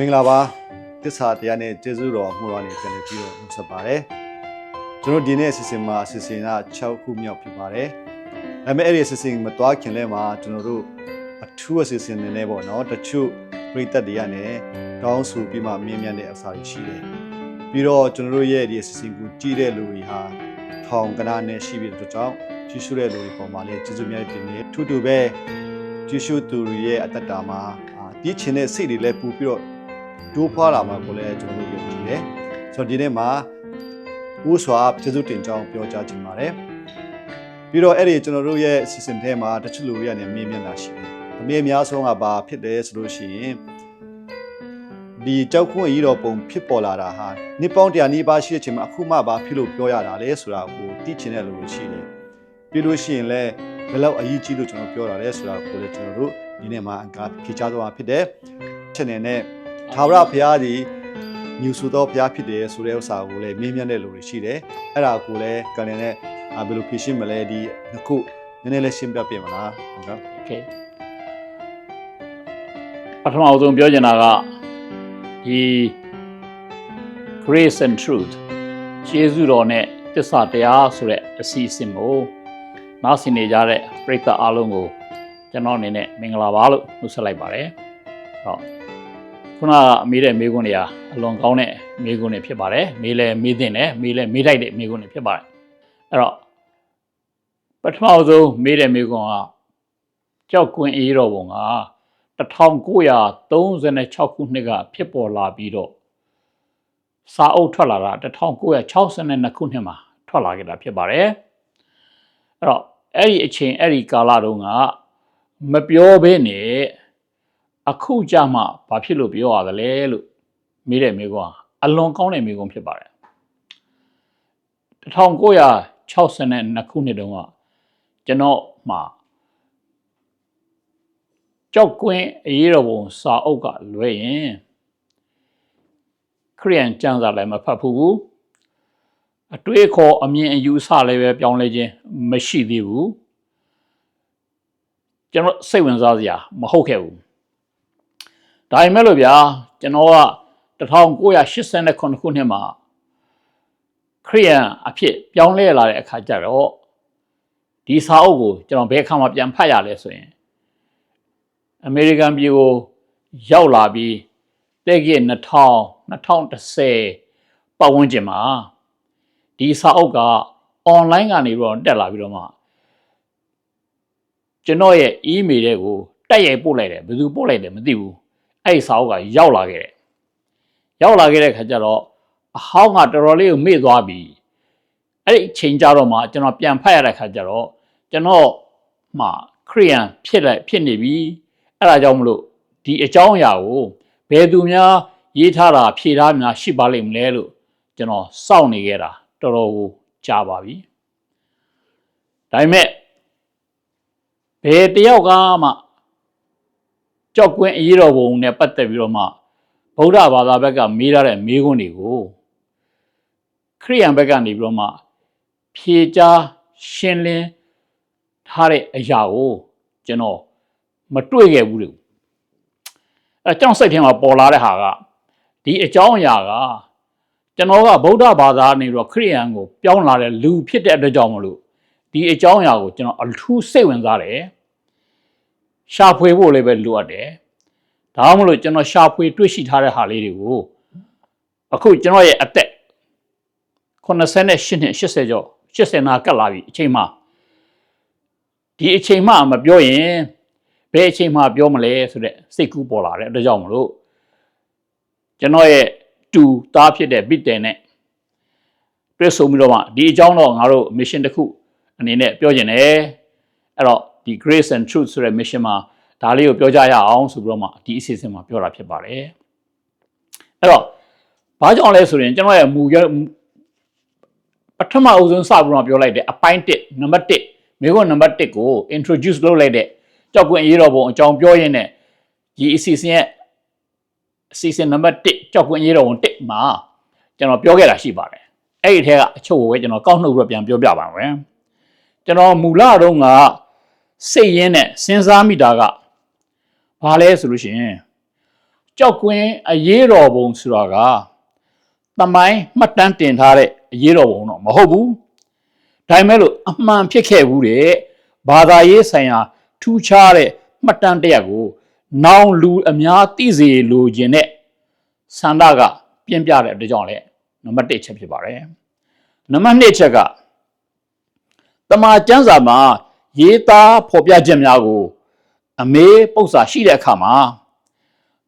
မင်္ဂလာပါတစ္ဆာတရားနဲ့ကျေးဇူးတော်မှုတော်နေပြန်လည်ပြီးတော့နှုတ်ဆက်ပါတယ်ကျွန်တော်ဒီနေ့အစီအစဉ်မှာအစီအစဉ်က6ခုမြောက်ဖြစ်ပါတယ်ဒါပေမဲ့အဲ့ဒီအစီအစဉ်မတွားခင်လဲမှာကျွန်တော်တို့အထူးအစီအစဉ်နေနေပေါ့နော်တချို့ပြည်သက်တွေကနေတောင်းဆိုပြီးမှမြင်မြန်တဲ့အစာတွေရှိတယ်ပြီးတော့ကျွန်တော်တို့ရဲ့ဒီအစီအစဉ်ကိုကြည့်တဲ့လူတွေဟာထောင်ကနာနဲ့ရှိပြီးတဲ့အတွက်ကြောင့်ကြည့်ရှုတဲ့လူတွေပေါ်မှာလည်းကျေးဇူးများတင်နေထူးထူပဲကြည့်ရှုသူတွေရဲ့အတ္တတာမှာအာဒီချင်တဲ့စိတ်တွေလည်းပူပြီးတော့ တိုးဖွာလာမှာကိုလည်းကျွန်တော်တို့ယုံကြည်တယ်။ဆိုတော့ဒီနေ့မှာဦးစွာကျေးဇူးတင်ကြောင်းပြောကြားချင်ပါတယ်။ပြီးတော့အဲ့ဒီကျွန်တော်တို့ရဲ့အစီအစဉ်ထဲမှာတချို့လူတွေကနေမေးမြန်းတာရှိတယ်။အမေအများဆုံးကဘာဖြစ်တယ်ဆိုလို့ရှိရင်ဒီကြောက်ခွင့်အရေးတော်ပုံဖြစ်ပေါ်လာတာဟာနှစ်ပေါင်းတရာနီးပါးရှိတဲ့အချိန်မှာအခုမှဘာဖြစ်လို့ပြောရတာလဲဆိုတာကိုသိချင်တဲ့လူတွေရှိတယ်။ပြီးလို့ရှိရင်လည်းဘယ်လောက်အရေးကြီးလို့ကျွန်တော်ပြောတာလဲဆိုတာကိုလည်းကျွန်တော်တို့ဒီနေ့မှာအကားဖြေချသွားမှာဖြစ်တယ်။ channel နဲ့ ထာဝရဘုရားသည်ညူဆူသောဘုရားဖြစ်တယ်ဆိုတဲ့ဥစ္စာကိုလည်းမြင်းမြတ်တဲ့လူတွေရှိတယ်အဲ့ဒါကိုလည်းကန်နေနဲ့အာဘယ်လိုဖြေရှင်းမလဲဒီနှစ်ခုနည်းနည်းလေးရှင်းပြပေးမလားဟုတ်ကဲ့ โอเคပထမအဆုံးပြောချင်တာကဒီ grace and truth ကျေးဇူးတော်နဲ့တစ္ဆာတရားဆိုတဲ့အစီအစဉ်ကိုနားဆင်နေကြတဲ့ပရိသတ်အားလုံးကိုကျွန်တော်အနေနဲ့မင်္ဂလာပါလို့နှုတ်ဆက်လိုက်ပါတယ်ဟော ခုနကအမေးတဲ့မေးခွန်းတွေဟာအလွန်ကောင်းတဲ့မေးခွန်းတွေဖြစ်ပါတယ်မေးလဲမေးသင့်တယ်မေးလဲမေးလိုက်တဲ့မေးခွန်းတွေဖြစ်ပါတယ်အဲ့တော့ပထမဆုံးမေးတဲ့မေးခွန်းကကြောက်ကွင်းအေးတော်ပုံက1936ခုနှစ်ကဖြစ်ပေါ်လာပြီးတော့စာအုပ်ထွက်လာတာ1962ခုနှစ်မှာထွက်လာခဲ့တာဖြစ်ပါတယ်အဲ့တော့အဲ့ဒီအချိန်အဲ့ဒီကာလတုန်းကမပြောဘဲနဲ့ အခုကြမှဘာဖြစ်လို့ပြောရသလဲလို့မေးတဲ့မိကွာအလွန်ကောင်းတဲ့မိကွန်းဖြစ်ပါတယ်1962ခုနှစ်တုန်းကကျွန်တော်မှကြောက်ကွင်းအရေးတော်ပုံစာအုပ်ကလွဲရင်ခရိယန်ကျမ်းစာလည်းမဖတ်ဘူးအတွေးခေါ်အမြင်အယူဆလည်းပဲပြောင်းလဲခြင်းမရှိသေးဘူးကျွန်တော်စိတ်ဝင်စားစရာမဟုတ်ခဲ့ဘူး ဒါပေမဲ့လို့ဗျာကျွန်တော်က1989ခုနှစ်မှာခရိယန်အဖြစ်ပြောင်းလဲလာတဲ့အခါကျတော့ဒီစာအုပ်ကိုကျွန်တော်ဘယ်အခါမှပြန်ဖတ်ရလဲဆိုရင်အမေရိကန်ပြည်ကိုရောက်လာပြီးတဲ့က2000 2010ပတ်ဝန်းကျင်မှာဒီစာအုပ်က online ကနေပြီးတော့တက်လာပြီးတော့မှကျွန်တော်ရဲ့ email တွေကိုတက်ရိုက်ပို့လိုက်တယ်ဘယ်သူပို့လိုက်တယ်မသိဘူး အဲ့ဒီစာအုပ်ကရောက်လာခဲ့တယ်ရောက်လာခဲ့တဲ့ခါကျတော့အဟောင်းကတော်တော်လေးကိုမေ့သွားပြီအဲ့ဒီအချိန်ကြတော့မှကျွန်တော်ပြန်ဖတ်ရတဲ့ခါကျတော့ကျွန်တော်မှခရိယန်ဖြစ်လိုက်ဖြစ်နေပြီအဲ့ဒါကြောင့်မလို့ဒီအကြောင်းအရာကိုဘယ်သူများရေးထားတာဖြေထားများရှိပါလိမ့်မလဲလို့ကျွန်တော်စောင့်နေခဲ့တာတော်တော်ကိုကြာပါပြီဒါပေမဲ့ဘယ်တယောက်ကမှ ကြောက်ကွင်းအရေးတော်ပုံနဲ့ပတ်သက်ပြီးတော့မှဗုဒ္ဓဘာသာဘက်ကမေးထားတဲ့မေးခွန်းတွေကိုခရိယန်ဘက်ကနေပြီးတော့မှဖြေကြားရှင်းလင်းထားတဲ့အရာကိုကျွန်တော်မတွေ့ခဲ့ဘူးလို့အဲကြောင့်စိတ်ထဲမှာပေါ်လာတဲ့ဟာကဒီအကြောင်းအရာကကျွန်တော်ကဗုဒ္ဓဘာသာနေတော့ခရိယန်ကိုပြောင်းလာတဲ့လူဖြစ်တဲ့အတွက်ကြောင့်မလို့ဒီအကြောင်းအရာကိုကျွန်တော်အထူးစိတ်ဝင်စားတယ် ရှာဖွေဖို့လည်းပဲလိုအပ်တယ်ဒါမှမဟုတ်ကျွန်တော်ရှာဖွေတွေ့ရှိထားတဲ့ဟာလေးတွေကိုအခုကျွန်တော်ရဲ့အသက်88နှစ်80ကျော်80နာကတ်လာပြီအချိန်မှဒီအချိန်မှမပြောရင်ဘယ်အချိန်မှပြောမလဲဆိုတဲ့စိတ်ကူးပေါ်လာတဲ့အတွက်ကြောင့်မလို့ကျွန်တော်ရဲ့တူသားဖြစ်တဲ့ဘစ်တယ်နဲ့တွေ့ဆုံပြီးတော့မှဒီအကြောင်းတော့ငါတို့ mission တစ်ခုအနေနဲ့ပြောကျင်တယ်အဲ့တော့ ဒီ grace and truth ဆိုတဲ့ mission မှာဒါလေးကိုပြောကြရအောင်ဆိုပြီးတော့မှဒီအစီအစဉ်မှာပြောတာဖြစ်ပါတယ်အဲ့တော့ဘာကြောင့်လဲဆိုရင်ကျွန်တော်ရဲ့မူရပထမအဦးဆုံးစပြီးတော့ပြောလိုက်တဲ့အပိုင်း1နံပါတ်1မိခွန်းနံပါတ်1ကို introduce လုပ်လိုက်တဲ့ကြောက်ကွင်းရေးတော်ပုံအကြောင်းပြောရင်းနဲ့ဒီအစီအစဉ်ရဲ့အစီအစဉ်နံပါတ်1ကြောက်ကွင်းရေးတော်ပုံ1မှာကျွန်တော်ပြောခဲ့တာရှိပါတယ်အဲ့ဒီထဲကအချုပ်ကိုပဲကျွန်တော်ကောက်နှုတ်ပြီးပြန်ပြောပြပါမယ်ကျွန်တော်မူလတုန်းက စိတ်ရင်းနဲ့စဉ်းစားမိတာကဘာလဲဆိုလို့ရှိရင်ကြောက်ကွင်းအရေးတော်ပုံဆိုတာကတမိုင်းမှတ်တမ်းတင်ထားတဲ့အရေးတော်ပုံတော့မဟုတ်ဘူးဒါပေမဲ့လို့အမှန်ဖြစ်ခဲ့ဘူးတဲ့ဘာသာရေးဆိုင်ရာထူးခြားတဲ့မှတ်တမ်းတစ်ရပ်ကို နောင်လူအများသိစေလိုခြင်းနဲ့ဆန္ဒကပြင်းပြတဲ့အတွက်ကြောင့်လေနံပါတ်1ချက်ဖြစ်ပါတယ်နံပါတ်2ချက်ကတမာကျမ်းစာမှာ ရေးသားဖော်ပြချက်များကို အမေပု္ပ္ပာရှိတဲ့အခါမှာ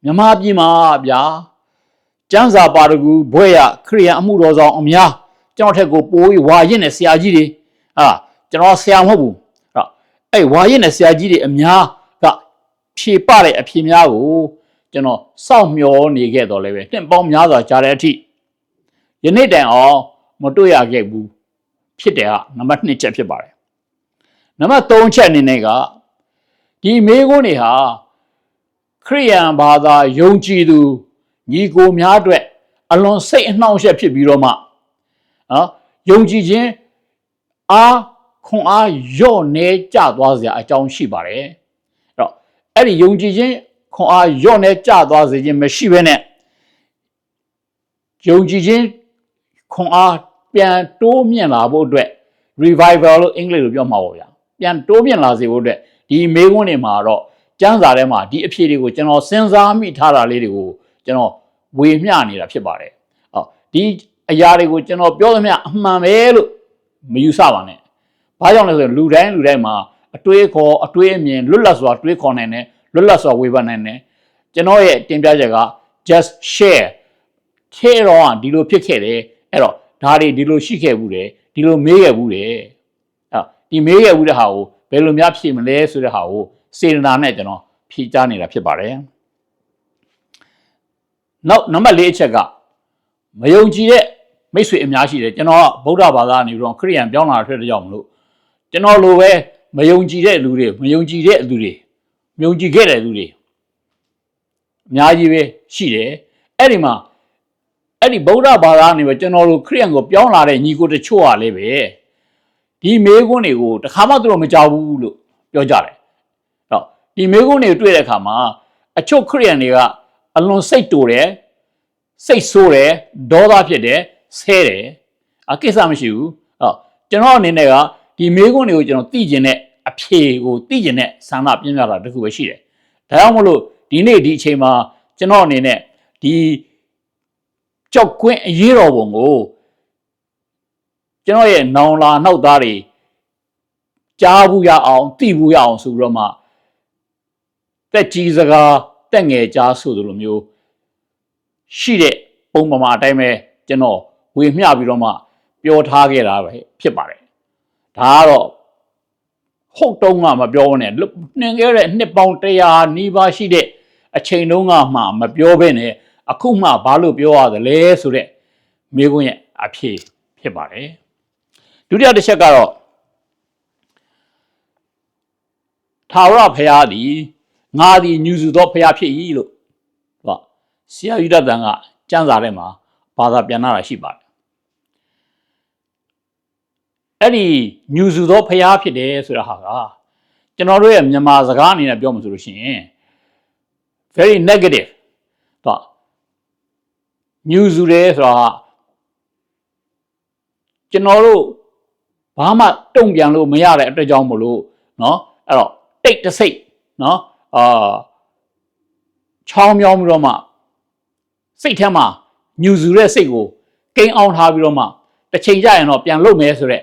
မြမပြည်မှာဗျာကျမ်းစာပါရဂူဘွဲ့ရခရိယံအမှုတော်ဆောင်အများကျွန်တော်ထက်ကိုပိုးပြီးဝါရင်နဲ့ဆရာကြီးတွေဟာကျွန်တော်ဆရာမဟုတ်ဘူးဟာအဲ့ဝါရင်နဲ့ဆရာကြီးတွေအများကဖြေပတဲ့အဖြေများကိုကျွန်တော်စောင့်မျှော်နေခဲ့တော်လဲပဲတင့်ပေါင်းများစွာကြားတဲ့အထိယနေ့တိုင်အောင်မတွေ့ရခဲ့ဘူးဖြစ်တယ်ဟာနံပါတ်2ချက်ဖြစ်ပါတယ် နံပါတ်3ချက်အနေနဲ့ကဒီမေးခွန်းတွေဟာခရိယန်ဘာသာယုံကြည်သူညီကိုများအတွက်အလွန်စိတ်အနှောင့်အယှက်ဖြစ်ပြီးတော့မှနော်ယုံကြည်ခြင်းအားခွန်အားယော့နေကြသွားစရာအကြောင်းရှိပါတယ်အဲ့တော့အဲ့ဒီယုံကြည်ခြင်းခွန်အားယော့နေကြသွားစေခြင်းမရှိဘဲနဲ့ယုံကြည်ခြင်းခွန်အားပြန်တိုးမြင့်လာဖို့အတွက် revival လို့အင်္ဂလိပ်လိုပြောမှာပေါ့ဗျာ ပြန်တိုးမြင့်လာစေဖို့အတွက်ဒီမေးခွန်းတွေမှာတော့ကျမ်းစာထဲမှာဒီအဖြေတွေကိုကျွန်တော်စဉ်းစားမိထားတာလေးတွေကိုကျွန်တော်ဝေမျှနေတာဖြစ်ပါတယ်။အော်ဒီအရာတွေကိုကျွန်တော်ပြောသမျှအမှန်ပဲလို့မယူဆပါနဲ့။ဘာကြောင့်လဲဆိုရင်လူတိုင်းလူတိုင်းမှာအတွေးခေါ်အတွေးအမြင်လွတ်လပ်စွာတွေးခေါ်နိုင်တယ်လွတ်လပ်စွာဝေဖန်နိုင်တယ်။ကျွန်တော်ရဲ့တင်ပြချက်က just share ထဲတော့ကဒီလိုဖြစ်ခဲ့တယ်အဲ့တော့ဒါတွေဒီလိုရှိခဲ့ဘူးတယ်ဒီလိုမေးခဲ့ဘူးတယ်အဲ့ ဒီမေးခဲ့ဘူးတဲ့ဟာကိုဘယ်လိုများဖြေမလဲဆိုတဲ့ဟာကိုစေတနာနဲ့ကျွန်တော်ဖြေကြားနေတာဖြစ်ပါတယ်နောက်နံပါတ်၄အချက်ကမယုံကြည်တဲ့မိတ်ဆွေအများရှိတယ်ကျွန်တော်ကဗုဒ္ဓဘာသာနေပြီးတော့ခရိယန်ပြောင်းလာတဲ့အတွက်ကြောင့်မလို့ကျွန်တော်လိုပဲမယုံကြည်တဲ့လူတွေမယုံကြည်တဲ့လူတွေမယုံကြည်ခဲ့တဲ့လူတွေအများကြီးပဲရှိတယ်အဲ့ဒီမှာအဲ့ဒီဗုဒ္ဓဘာသာနေပဲကျွန်တော်တို့ခရိယန်ကိုပြောင်းလာတဲ့ညီကိုတချို့ကလည်းပဲ ဒီမေးခွန်းတွေကိုတခါမှသူတို့မကြောက်ဘူးလို့ပြောကြတယ်။တော့ဒီမေးခွန်းတွေတွေ့တဲ့အခါမှာအချို့ခရိယန်တွေကအလွန်စိတ်တူတယ်စိတ်ဆိုးတယ်ဒေါသဖြစ်တယ်ဆဲတယ်အကိစ္စမရှိဘူး။အော်ကျွန်တော်အနေနဲ့ကဒီမေးခွန်းတွေကိုကျွန်တော်သိကျင်တဲ့အဖြေကိုသိကျင်တဲ့ဆန္ဒပြင်းပြတာတခုပဲရှိတယ်။ဒါကြောင့်မလို့ဒီနေ့ဒီအချိန်မှာကျွန်တော်အနေနဲ့ဒီကြောက်ကွင်းအရေးတော်ပုံကို ကျွန်တော်ရဲ့နောင်လာနောက်သားတွေကြားဘူးရအောင်သိဘူးရအောင်ဆိုပြီးတော့မှတက်ကြီးစကားတက်ငယ်ကြားဆိုလိုမျိုးရှိတဲ့ပုံပမာအတိုင်းပဲကျွန်တော်ဝေမျှပြီးတော့မှပြောထားခဲ့တာပဲဖြစ်ပါတယ်ဒါကတော့ဟုတ်တုံးကမပြောနဲ့နှင်ခဲ့တဲ့နှစ်ပေါင်း100နီးပါးရှိတဲ့အချိန်တုန်းကမှမပြောဘဲနဲ့အခုမှဘာလို့ပြောရသလဲဆိုတဲ့မိခွန်းရဲ့အဖြေဖြစ်ပါတယ် ဒုတိယတစ်ချက်ကတော့ထာဝရဘုရားသည်ငါသည်ညူစုသောဘုရားဖြစ်၏လို့ဟောဆရာယူဒတန်ကကျမ်းစာထဲမှာဘာသာပြန်လာတာရှိပါတယ်အဲ့ဒီညူစုသောဘုရားဖြစ်တယ်ဆိုတာဟာကကျွန်တော်တို့ရဲ့မြန်မာစကားအနေနဲ့ပြောမှဆိုလို့ရှိရင် very negative တော့ညူစုတယ်ဆိုတာကျွန်တော်တို့ ဘာမှတုံ့ပြန်လို့မရတဲ့အတွက်ကြောင့်မလို့เนาะအဲ့တော့တိတ်တဆိတ်เนาะအာချောင်းမြောင်းပြီးတော့မှစိတ်ထဲမှာညူစုတဲ့စိတ်ကိုကိန်းအောင်ထားပြီးတော့မှတစ်ချိန်ကျရင်တော့ပြန်လုပ်မယ်ဆိုတဲ့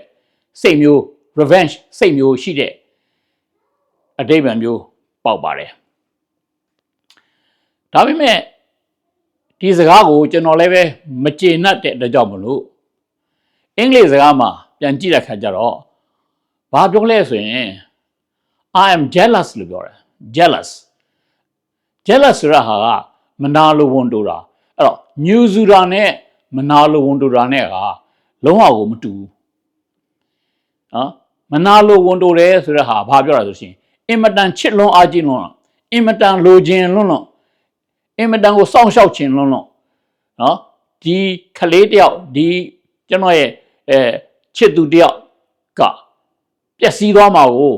စိတ်မျိုး revenge စိတ်မျိုးရှိတဲ့အတိတ်ဗံမျိုးပေါက်ပါတယ်ဒါပေမဲ့ဒီစကားကိုကျွန်တော်လည်းပဲမကျေနပ်တဲ့အတွက်ကြောင့်မလို့အင်္ဂလိပ်စကားမှာ ပြန်ကြည့်တဲ့ခါကျတော့ဘာပြောလဲဆိုရင် I am jealous လို့ပြောတယ် jealous jealous ဆိုတာဟာကမနာလိုဝန်တိုတာအဲ့တော့ new ဆိုတာနဲ့မနာလိုဝန်တိုတာနဲ့ကလုံးဝကိုမတူဘူးနော်မနာလိုဝန်တိုတယ်ဆိုတဲ့ဟာဘာပြောတာဆိုရှင်အင်မတန်ချစ်လွန်အားကြီးလွန်အင်မတန်လိုချင်လွန်းလွန်းအင်မတန်ကိုစောင့်ရှောက်ခြင်းလွန်းလွန်းနော်ဒီခလေးတယောက်ဒီကျွန်တော်ရဲ့အဲ ချစ်သူတယောက်ကပျက်စီးသွားမှာကို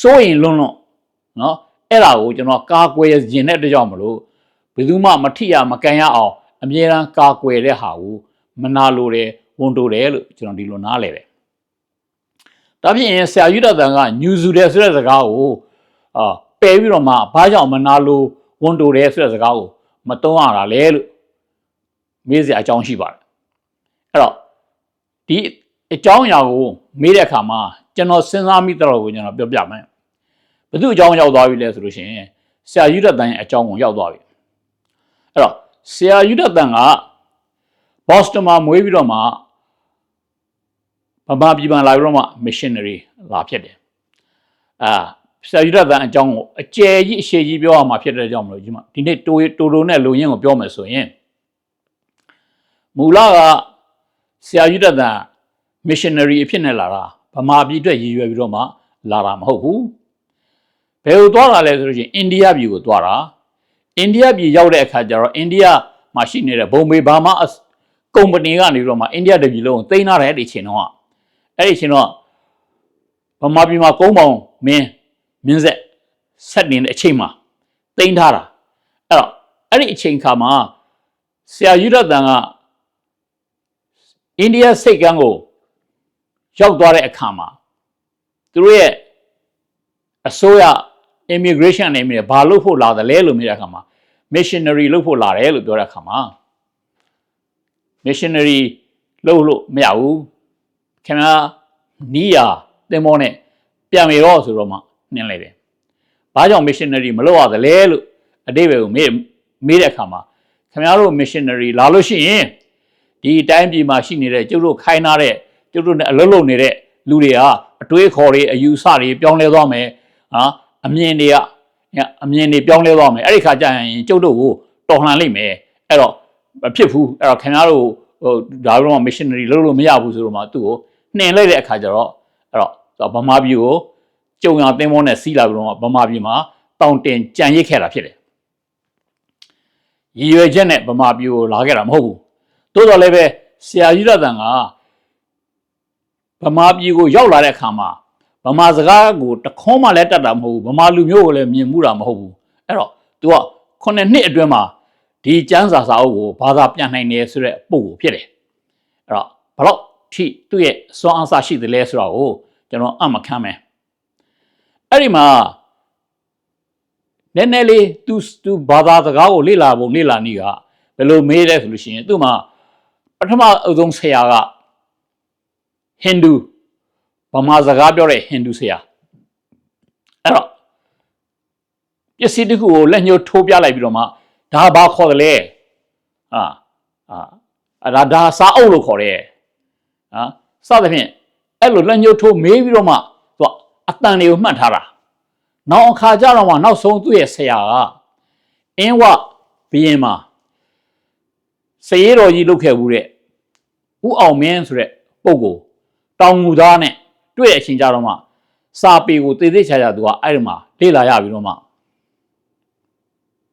စိုးရင်လွန်းလွန်းနော်အဲ့ဒါကိုကျွန်တော်ကာကွယ်ရင်တဲ့အတွက်ကြောင့်မလို့ဘယ်သူမှမထိရမကန်ရအောင်အမြဲတမ်းကာကွယ်တဲ့ဟာကိုမနာလိုတယ်ဝန်တိုတယ်လို့ကျွန်တော်ဒီလိုနားလဲတယ်။ဒါဖြင့်ဆရာယူဒတန်ကညူစုတယ်ဆိုတဲ့စကားကိုအာပယ်ပြီးတော့မှဘာကြောင့်မနာလိုဝန်တိုတယ်ဆိုတဲ့စကားကိုမသုံးရတာလဲလို့မေးစရာအကြောင်းရှိပါတယ်။အဲ့တော့ဒီ အကြောင်းအရာကိုမေးတဲ့အခါမှာကျွန်တော်စဉ်းစားမိတော့ကိုကျွန်တော်ပြောပြမယ်။ဘယ်သူအကြောင်းရောက်သွားပြီလဲဆိုလို့ရှိရင်ဆရာယူဒတန်ရဲ့အကြောင်းကိုရောက်သွားပြီ။အဲ့တော့ဆရာယူဒတန်ကဘော့စတန်မှာမွေးပြီးတော့မှဗမာပြည်ပံလာပြီးတော့မှ missionary လာဖြစ်တယ်။အာဆရာယူဒတန်အကြောင်းကိုအကျယ်ကြီးအရှည်ကြီးပြောရမှာဖြစ်တဲ့ကြောင့်မလို့ဒီမှာဒီနေ့တိုတိုတိုနဲ့လူရင်းကိုပြောမယ်ဆိုရင်မူလကဆရာယူဒတန် missionary အဖြစ်နဲ့လာတာဗမာပြည်အတွက်ရည်ရွယ်ပြီးတော့မှလာတာမဟုတ်ဘူးဘယ်ကိုသွားတာလဲဆိုလို့ရှိရင်အိန္ဒိယပြည်ကိုသွားတာအိန္ဒိယပြည်ရောက်တဲ့အခါကျတော့အိန္ဒိယမှာရှိနေတဲ့ဘုံဘေဘာမာကုမ္ပဏီကနေပြီးတော့မှအိန္ဒိယတပြည်လုံးကိုသိမ်းထားတဲ့အဲ့ဒီအချိန်တော့အဲ့ဒီအချိန်တော့ဗမာပြည်မှာကုန်းပေါင်မင်းမင်းဆက်ဆက်နေတဲ့အချိန်မှာသိမ်းထားတာအဲ့တော့အဲ့ဒီအချိန်ခါမှာဆရာယူရတန်ကအိန္ဒိယစိတ်ကမ်းကို ရောက်သွားတဲ့အခါမှာသူတို့ရဲ့အစိုးရ immigration အနေနဲ့ဘာလုပ်ဖို့လာတယ်လဲလို့မြင်တဲ့အခါမှာ missionary လုပ်ဖို့လာတယ်လို့ပြောတဲ့အခါမှာ missionary လုပ်လို့မရဘူးခင်ဗျာနီးယာတင်မောနဲ့ပြန်မေတော့ဆိုတော့မှနှင်းလိုက်တယ်။ဘာကြောင့် missionary မလုပ်ရသလဲလို့အတိတ်ပဲကိုမေးမေးတဲ့အခါမှာခင်ဗျားတို့ missionary လာလို့ရှိရင်ဒီတိုင်းပြည်မှာရှိနေတဲ့ကျုပ်တို့ခိုင်းထားတဲ့ ကျုပ်တို့နဲ့အလုပ်လုပ်နေတဲ့လူတွေဟာအတွေးခေါ်တွေအယူဆတွေပြောင်းလဲသွားမယ်ဟာအမြင်တွေကအမြင်တွေပြောင်းလဲသွားမယ်အဲ့ဒီခါကျရင်ကျုပ်တို့ကိုတော်လှန်လိုက်မယ်အဲ့တော့မဖြစ်ဘူးအဲ့တော့ခင်ဗျားတို့ဟိုဒါတော့ missionary လုပ်လို့မရဘူးဆိုတော့မှသူ့ကိုနှင်လိုက်တဲ့အခါကျတော့အဲ့တော့ဗမာပြည်ကိုကြုံရသင်းမောနဲ့စီးလာပြီးတော့ဗမာပြည်မှာတောင်တင်ကြံရစ်ခဲ့တာဖြစ်တယ်ရည်ရွယ်ချက်နဲ့ဗမာပြည်ကိုလာခဲ့တာမဟုတ်ဘူးတိုးတော်လည်းပဲဆရာကြီးရတန်က ဗမာပြည်ကိုရောက်လာတဲ့အခါမှာဗမာစကားကိုတခွန်းမှလည်းတတ်တာမဟုတ်ဘူးဗမာလူမျိုးကိုလည်းမြင်မှုတာမဟုတ်ဘူးအဲ့တော့ तू ကခုနှစ်နှစ်အတွင်းမှာဒီကျမ်းစာစာအုပ်ကိုဘာသာပြန်နိုင်တယ်ဆိုတဲ့ပုံကိုဖြစ်တယ်အဲ့တော့ဘလို့ထိသူ့ရဲ့စွမ်းအားစရှိတယ်လဲဆိုတော့ကိုကျွန်တော်အမခံမယ်အဲ့ဒီမှာနည်းနည်းလေး तू तू ဘာသာစကားကိုလေ့လာဖို့လေ့လာနေကဘယ်လိုမေးလဲဆိုလို့ရှိရင်သူ့မှာပထမအဆုံးဆရာက ဟိန္ဒူဗမာစကားပြောတဲ့ဟိန္ဒူဆရာအဲ့တော့ပစ္စည်းတစ်ခုကိုလက်ညှိုးထိုးပြလိုက်ပြီးတော့မှဒါဘာခေါ်တယ်လဲအာအာဒါဒါစာအုပ်လို့ခေါ်တယ်ဟာစသဖြင့်အဲ့လိုလက်ညှိုးထိုးမေးပြီးတော့မှသူကအတန်တွေကိုမှတ်ထားတာနောက်အခါကျတော့မှနောက်ဆုံးသူ့ရဲ့ဆရာကအင်းဝဘီရင်မှာစရေးတော်ကြီးလုပ်ခဲ့ဘူးတဲ့ဥအောင်မင်းဆိုတဲ့ပုဂ္ဂိုလ် တောင်ငူသားနဲ့တွေ့တဲ့အချိန်ကြတော့မှစာပေကိုတည်သေးချာချာသူကအဲ့ဒီမှာလေ့လာရပြီးတော့မှ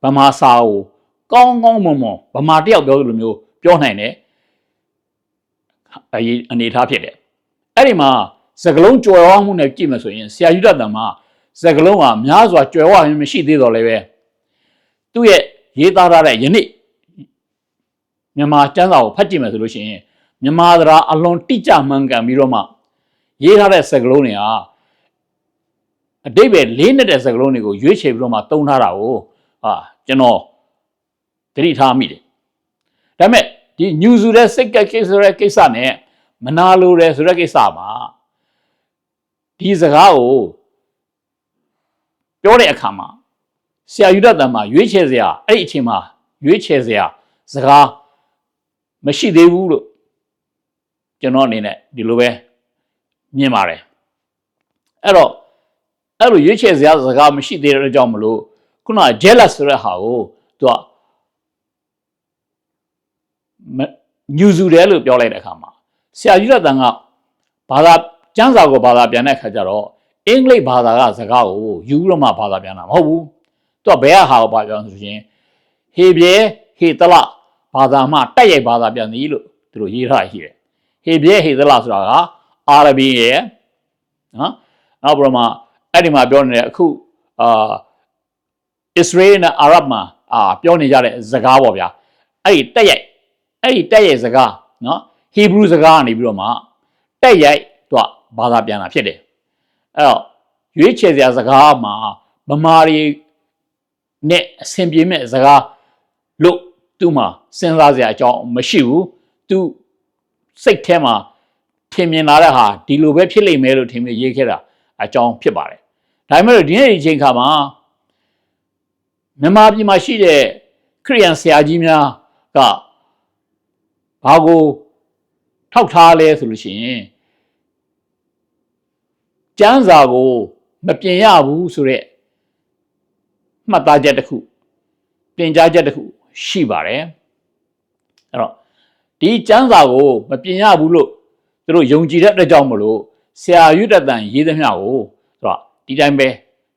ဗမာစာကိုကောင်းကောင်းမွန်မွန်ဗမာတယောက်ပြောလိုမျိုးပြောနိုင်တယ်အရေးအနေထားဖြစ်တယ်အဲ့ဒီမှာစကလုံးကြွယ်ဝမှုနဲ့ကြည့်မှဆိုရင်ဆရာယူတတ်တံမှာစကလုံးကများစွာကြွယ်ဝခြင်းမရှိသေးတော့လည်းပဲသူ့ရဲ့ရေးသားထားတဲ့ယနေ့မြန်မာကျမ်းစာကိုဖတ်ကြည့်မယ်ဆိုလို့ရှိရင် မြန်မာသရာအလွန်တိကျမှန်ကန်ပြီးတော့မှရေးထားတဲ့စကလုံးတွေဟာအတိတ်ပဲလေးနဲ့တဲ့စကလုံးတွေကိုရွေးချယ်ပြီးတော့မှတုံးထားတာကိုဟာကျွန်တော်သတိထားမိတယ်ဒါပေမဲ့ဒီညူစုတဲ့စိတ်ကက်ကိစ္စရဲ့ကိစ္စနဲ့မနာလိုတဲ့ဆိုတဲ့ကိစ္စမှာဒီစကားကိုပြောတဲ့အခါမှာဆရာယူဒတ်တန်မှာရွေးချယ်စရာအဲ့ဒီအချိန်မှာရွေးချယ်စရာစကားမရှိသေးဘူးလို့ ကျွန်တော်အနေနဲ့ဒီလိုပဲမြင်ပါတယ်အဲ့တော့အဲ့လိုရွေးချယ်စရာစကားမရှိသေးတဲ့အကြောင်းမလို့ခုနက jealous ဆိုတဲ့ဟာကိုသူကညူစုတယ်လို့ပြောလိုက်တဲ့အခါမှာဆရာကြီးရတန်ကဘာသာကျမ်းစာကိုဘာသာပြန်တဲ့အခါကျတော့အင်္ဂလိပ်ဘာသာကစကားကိုယူရမှဘာသာပြန်တာမဟုတ်ဘူးသူကဘယ်ဟာကိုဘာပြောဆိုရင်ဟေပြဲဟေတလဘာသာမှတက်ရိုက်ဘာသာပြန်သည်လို့သူတို့ရေးထားရှိတယ် ဟေပြဲဟေတလဆိုတာကအာရဘီရဲ့နော်နောက်ပြီးတော့မှအဲ့ဒီမှာပြောနေတဲ့အခုအာအစ္စရေးနဲ့အာရဗ်မှာအာပြောနေကြတဲ့စကားပေါ့ဗျာအဲ့ဒီတက်ရိုက်အဲ့ဒီတက်ရိုက်စကားနော်ဟီဘရူးစကားကနေပြီးတော့မှတက်ရိုက်တော့ဘာသာပြန်တာဖြစ်တယ်အဲ့တော့ရွေးချယ်စရာစကားမှာဗမာတွေနဲ့အဆင်ပြေမဲ့စကားလို့သူ့မှာစဉ်းစားစရာအကြောင်းမရှိဘူးသူ စိတ်ထဲမှာထင်မြင်လာတဲ့ဟာဒီလိုပဲဖြစ်လိမ့်မယ်လို့ထင်ပြီးရေးခဲ့တာအကြောင်းဖြစ်ပါတယ်ဒါပေမဲ့လို့ဒီနေ့ဒီချိန်ခါမှာမြန်မာပြည်မှာရှိတဲ့ခရိယန်ဆရာကြီးများကဘာကိုထောက်ထားလဲဆိုလို့ရှိရင်ကျမ်းစာကိုမပြင်ရဘူးဆိုတဲ့မှတ်သားချက်တစ်ခုတင်ကြားချက်တစ်ခုရှိပါတယ်အဲ့တော့ ဒီကျမ်းစာကိုမပြင်ရဘူးလို့သူတို့ယုံကြည်တဲ့အတွက်ကြောင့်မလို့ဆရာရွတ်တတန်ရေးသမျှကိုသူကဒီတိုင်းပဲ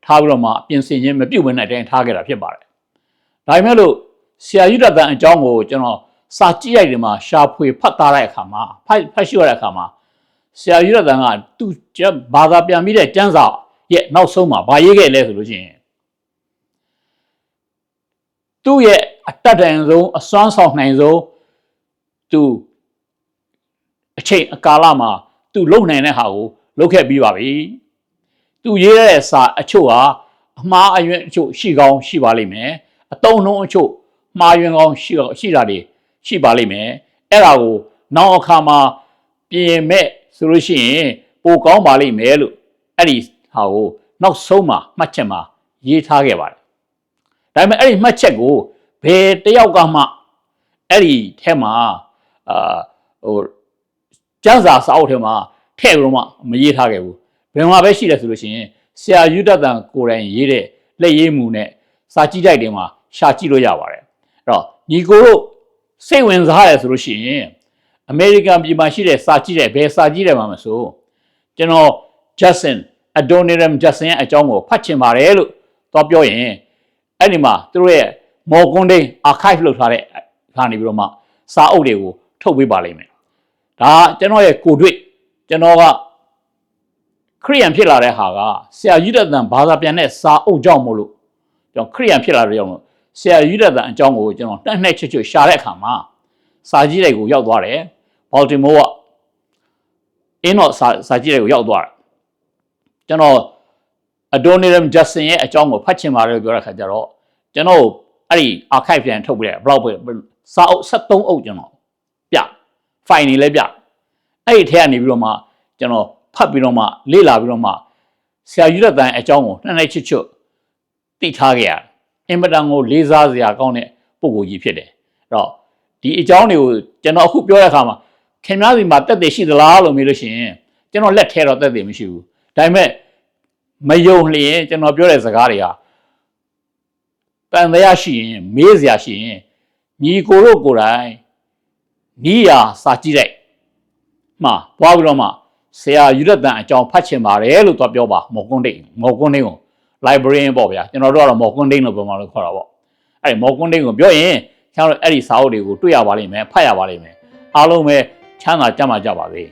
ထားပြီးတော့မှပြင်ဆင်ခြင်းမပြုတ်ဘဲနဲ့အတိုင်းထားခဲ့တာဖြစ်ပါတယ်ဒါပေမဲ့လို့ဆရာရွတ်တတန်အကြောင်းကိုကျွန်တော်စာကြည့်ရိုက်တယ်မှာရှာဖွေဖတ်သားတဲ့အခါမှာဖတ်ဖတ်ရှိရတဲ့အခါမှာဆရာရွတ်တတန်ကသူကျမ်းဘာသာပြန်ပြီးတဲ့ကျမ်းစာရဲ့နောက်ဆုံးမှာဗာရေးခဲ့လဲဆိုလို့ရှိရင်သူ့ရဲ့အတတ်တန်ဆုံးအစွမ်းဆောင်နိုင်ဆုံး သူအချိန်အကာလမှာသူလုံနိုင်တဲ့ဟာကိုလုပ်ခဲ့ပြီးပါပြီသူရေးတဲ့စာအချို့ဟာအမှားအယွင်းအချို့ရှိကောင်းရှိပါလိမ့်မယ်အတုံးနှုံးအချို့မှားယွင်းကောင်းရှိရှိတာတွေရှိပါလိမ့်မယ်အဲ့ဒါကိုနောက်အခါမှာပြင်မဲ့ဆိုလို့ရှိရင်ပိုကောင်းပါလိမ့်မယ်လို့အဲ့ဒီဟာကိုနောက်ဆုံးမှာမှတ်ချက်မှာရေးထားခဲ့ပါတယ်ဒါပေမဲ့အဲ့ဒီမှတ်ချက်ကိုဘယ်တယောက်ကမှအဲ့ဒီထဲမှာ အာဟိုကျန်းစာစာအုပ်ထဲမှာထည့်ပြီးတော့မှမရေးထားခဲ့ဘူးဘယ်မှာပဲရှိတယ်ဆိုလို့ရှိရင်ဆရာယူတတ်တန်ကိုယ်တိုင်ရေးတဲ့လက်ရေးမှုနဲ့စာကြည့်တိုက်တွေမှာရှာကြည့်လို့ရပါတယ်အဲ့တော့ညီကိုတို့စိတ်ဝင်စားရဆိုလို့ရှိရင်အမေရိကန်ပြည်မှာရှိတဲ့စာကြည့်တဲ့ဘယ်စာကြည့်တယ်မှာမဆိုကျွန်တော် Justin Adoniram Justin ရဲ့အကြောင်းကိုဖတ်ချင်ပါတယ်လို့တော့ပြောရင်အဲ့ဒီမှာသူတို့ရဲ့မော်ကွန်းဒိန်း archive လုပ်ထားတဲ့ခါနေပြီးတော့မှစာအုပ်တွေကို ထုတ်ပေးပါလိမ့်မယ်။ဒါကျွန်တော်ရဲ့ကိုတွေ့ကျွန်တော်ကခရိယန်ဖြစ်လာတဲ့ဟာကဆရာယူဒတန်ဘာသာပြန်တဲ့စာအုပ်ကြောင့်မို့လို့ကျွန်တော်ခရိယန်ဖြစ်လာတဲ့ကြောင့်မို့ဆရာယူဒတန်အကြောင်းကိုကျွန်တော်တက်နှက်ချွတ်ချွတ်ရှာတဲ့အခါမှာစာကြီးတွေကိုရောက်သွားတယ်။ဘော်တီမိုးကအင်းတော့စာစာကြီးတွေကိုရောက်သွားတယ်။ကျွန်တော် Adoniram Justin ရဲ့အကြောင်းကိုဖတ်ချင်ပါတယ်လို့ပြောတဲ့ခါကျတော့ကျွန်တော်အဲ့ဒီ archive ပြန်ထုတ်ပြတယ်ဘလောက်ပဲစာအုပ်73အုပ်ကျွန်တော်ပြ file နေလဲပြအဲ့ဒီထဲကနေပြီးတော့မှကျွန်တော်ဖတ်ပြီးတော့မှလေ့လာပြီးတော့မှဆရာယူရတန်အကြောင်းကိုနှစ်နှစ်ချွတ်ချွတ်သိထားခဲ့ရတယ်အင်မတန်ကိုလေးစားစရာကောင်းတဲ့ပုံကိုကြီးဖြစ်တယ်အဲ့တော့ဒီအကြောင်းတွေကိုကျွန်တော်အခုပြောတဲ့အခါမှာခင်ဗျားစီမှာတက်တယ်ရှိသလားလို့မေးလို့ရှိရင်ကျွန်တော်လက်ထဲတော့တက်တယ်မရှိဘူးဒါပေမဲ့မယုံလျင်ကျွန်တော်ပြောတဲ့စကားတွေဟာတန်တရားရှိရင်မေးစရာရှိရင်ညီကိုတို့ကိုယ်တိုင် နီးရာစာကြည့်လိုက်မှာပွားပြီးတော့မှဆရာယူရတန်အကြောင်းဖတ်ချင်ပါတယ်လို့တော့ပြောပါမော်ကွန်းဒိန်မော်ကွန်းဒိန်ကို librarian ပေါ့ဗျာကျွန်တော်တို့ကတော့မော်ကွန်းဒိန်လို့ပြောမှလို့ခေါ်တာပေါ့အဲ့ဒီမော်ကွန်းဒိန်ကိုပြောရင်ကျွန်တော်တို့အဲ့ဒီစာအုပ်တွေကိုတွေ့ရပါလိမ့်မယ်ဖတ်ရပါလိမ့်မယ်အားလုံးပဲချမ်းသာကြမှာကြပါစေ